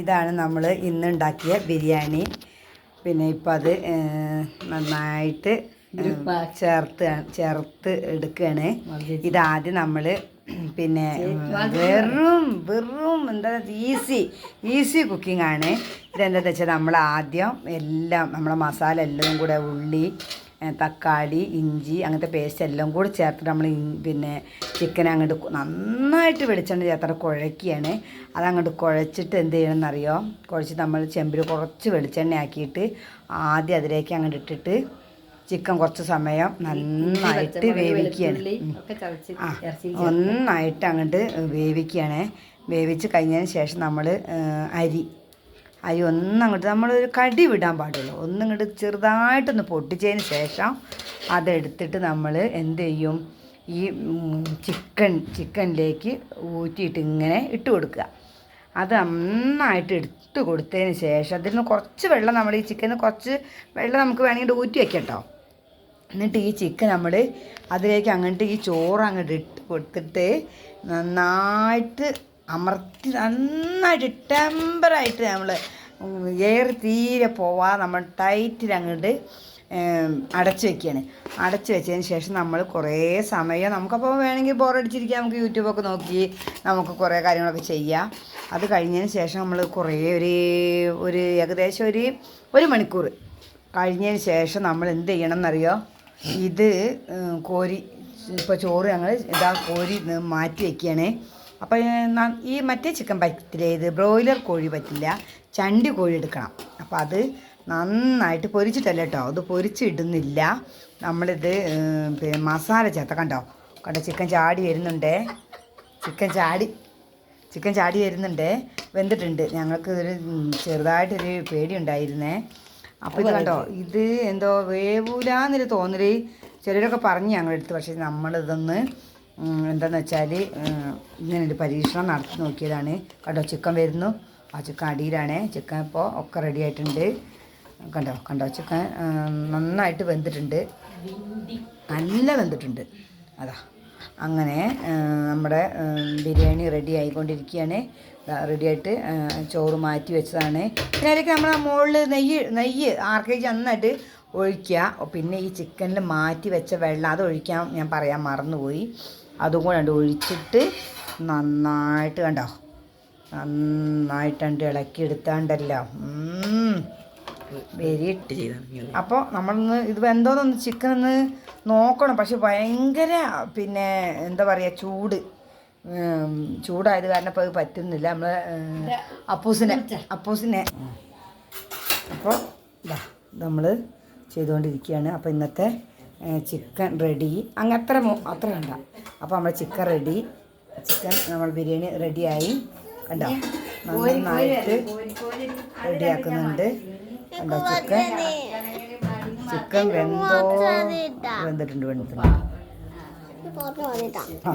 ഇതാണ് നമ്മൾ ഇന്ന് ഉണ്ടാക്കിയ ബിരിയാണി. പിന്നെ ഇപ്പം അത് നന്നായിട്ട് ചേർത്ത് ചേർത്ത് എടുക്കുകയാണ്. ഇതാദ്യം നമ്മൾ പിന്നെ വെറും വെറും എന്താ ഈസി ഈസി കുക്കിംഗ് ആണ് ഇതെന്താണെന്ന് വെച്ചാൽ നമ്മൾ ആദ്യം എല്ലാം നമ്മളെ മസാല എല്ലാം കൂടെ ഉള്ളി തക്കാളി ഇഞ്ചി അങ്ങനത്തെ പേസ്റ്റ് എല്ലാം കൂടി ചേർത്തിട്ട് നമ്മൾ പിന്നെ ചിക്കൻ അങ്ങോട്ട് നന്നായിട്ട് വെളിച്ചെണ്ണ ചേർത്തിട്ട് കുഴക്കുകയാണ്. അതങ്ങോട്ട് കുഴച്ചിട്ട് എന്ത് ചെയ്യണമെന്നറിയോ? കുഴച്ച് നമ്മൾ ചെമ്പിൽ കുറച്ച് വെളിച്ചെണ്ണ ആക്കിയിട്ട് ആദ്യം അതിലേക്ക് അങ്ങോട്ട് ഇട്ടിട്ട് ചിക്കൻ കുറച്ച് സമയം നന്നായിട്ട് വേവിക്കുകയാണ്. ആ ഒന്നായിട്ട് അങ്ങോട്ട് വേവിക്കുകയാണ്. വേവിച്ച് കഴിഞ്ഞതിന് ശേഷം നമ്മൾ അരി അരി ഒന്നങ്ങോട്ട് നമ്മളൊരു കടി വിടാൻ പാടുള്ളൂ. ഒന്നിങ്ങോട്ട് ചെറുതായിട്ടൊന്ന് പൊട്ടിച്ചതിന് ശേഷം അതെടുത്തിട്ട് നമ്മൾ എന്ത് ചെയ്യും? ഈ ചിക്കൻ ചിക്കനിലേക്ക് ഊറ്റിയിട്ട് ഇങ്ങനെ ഇട്ട് കൊടുക്കുക. അത് നന്നായിട്ട് എടുത്ത് കൊടുത്തതിന് ശേഷം അതിൽ നിന്ന് കുറച്ച് വെള്ളം നമ്മൾ ഈ ചിക്കനിൽ കുറച്ച് വെള്ളം നമുക്ക് വേണമെങ്കിൽ ഊറ്റി വെക്കാം കേട്ടോ. എന്നിട്ട് ഈ ചിക്കൻ നമ്മൾ അതിലേക്ക് അങ്ങോട്ട് ഈ ചോറ് അങ്ങോട്ട് ഇട്ട് കൊടുത്തിട്ട് നന്നായിട്ട് അമർത്തി നന്നായിട്ട് ടെമ്പറായിട്ട് നമ്മൾ എയർ തീരെ പോവാ. നമ്മൾ ടൈറ്റിൽ അങ്ങോട്ട് അടച്ചു വെക്കുകയാണ് അടച്ചു വെച്ചതിന് ശേഷം നമ്മൾ കുറേ സമയം നമുക്കപ്പോൾ വേണമെങ്കിൽ ബോറടിച്ചിരിക്കാം നമുക്ക് യൂട്യൂബൊക്കെ നോക്കി നമുക്ക് കുറേ കാര്യങ്ങളൊക്കെ ചെയ്യാം. അത് കഴിഞ്ഞതിന് ശേഷം നമ്മൾ കുറേ ഒരു ഒരു ഏകദേശം ഒരു ഒരു മണിക്കൂർ കഴിഞ്ഞതിന് ശേഷം നമ്മൾ എന്ത് ചെയ്യണം എന്നറിയോ? ഇത് കോരി ഇപ്പോൾ ചോറ് ഞങ്ങൾ ഇതാ കോരി മാറ്റി വയ്ക്കുകയാണ് അപ്പോൾ ഈ മറ്റേ ചിക്കൻ പറ്റില്ല ഇത് ബ്രോയിലർ കോഴി പറ്റില്ല ചണ്ടി കോഴി എടുക്കണം. അപ്പോൾ അത് നന്നായിട്ട് പൊരിച്ചിട്ടല്ല കേട്ടോ അത് പൊരിച്ചിടുന്നില്ല. നമ്മളിത് പിന്നെ മസാല ചേർത്ത കണ്ടോ? കണ്ടോ ചിക്കൻ ചാടി വരുന്നുണ്ടേ? ചിക്കൻ ചാടി ചിക്കൻ ചാടി വരുന്നുണ്ടേ? വെന്തിട്ടുണ്ട്. ഞങ്ങൾക്ക് ഒരു ചെറുതായിട്ടൊരു പേടിയുണ്ടായിരുന്നേ. അപ്പോൾ ഇത് കണ്ടോ ഇത് എന്തോ വേവൂലെന്നൊരു തോന്നൽ ചിലരൊക്കെ പറഞ്ഞു ഞങ്ങളെടുത്ത്. പക്ഷേ നമ്മളിതൊന്ന് ഉം, എന്താന്ന് വെച്ചാൽ ഇങ്ങനെ ഒരു പരീക്ഷണം നടത്തി നോക്കിയതാണ്. കണ്ടോ ചിക്കൻ വരുന്നു. ആ ചിക്കൻ അടിയിലാണ്. ചിക്കൻ ഇപ്പോൾ ഒക്കെ റെഡി ആയിട്ടുണ്ട്. കണ്ടോ കണ്ടോ ചിക്കൻ നന്നായിട്ട് വെന്തിട്ടുണ്ട്. നല്ല വെന്തിട്ടുണ്ട്. അതാ അങ്ങനെ നമ്മുടെ ബിരിയാണി റെഡി ആയിക്കൊണ്ടിരിക്കുകയാണ്. റെഡി ആയിട്ട് ചോറ് മാറ്റി വെച്ചതാണ്. പിന്നെ നമ്മൾ മുകളിൽ നെയ്യ് നെയ്യ് ആർ കെ ജി നന്നായിട്ട് ഒഴിക്കുക പിന്നെ ഈ ചിക്കനിൽ മാറ്റി വെച്ച വെള്ളം അത് ഒഴിക്കാൻ ഞാൻ പറയാൻ മറന്നുപോയി. അതും കൂടെ ഒഴിച്ചിട്ട് നന്നായിട്ട് കണ്ടോ? നന്നായിട്ടുണ്ട് ഇളക്കി എടുത്താണ്ടല്ലോ വെരി അപ്പോൾ നമ്മളൊന്ന് ഇത് എന്തോന്നൊന്ന് ചിക്കൻ ഒന്ന് നോക്കണം. പക്ഷെ ഭയങ്കര പിന്നെ എന്താ പറയുക ചൂട്. ചൂടായത് കാരണം ഇപ്പോൾ അത് പറ്റുന്നില്ല. നമ്മൾ അപ്പൂസിനെ അപ്പൂസിനെ. അപ്പോൾ ഇതാ നമ്മൾ ചെയ്തുകൊണ്ടിരിക്കുകയാണ്. അപ്പോൾ ഇന്നത്തെ ചിക്കൻ റെഡി. അങ്ങ് അത്ര അത്ര കണ്ട. അപ്പോൾ നമ്മൾ ചിക്കൻ റെഡി. ചിക്കൻ നമ്മൾ ബിരിയാണി റെഡിയായി. കണ്ടോ? നന്നായിട്ട് റെഡിയാക്കുന്നുണ്ട്. കണ്ടോ? ചിക്കൻ ചിക്കൻ വെന്തോ വെന്തിട്ടുണ്ട് വെന്തിട്ടുണ്ട്. ആ.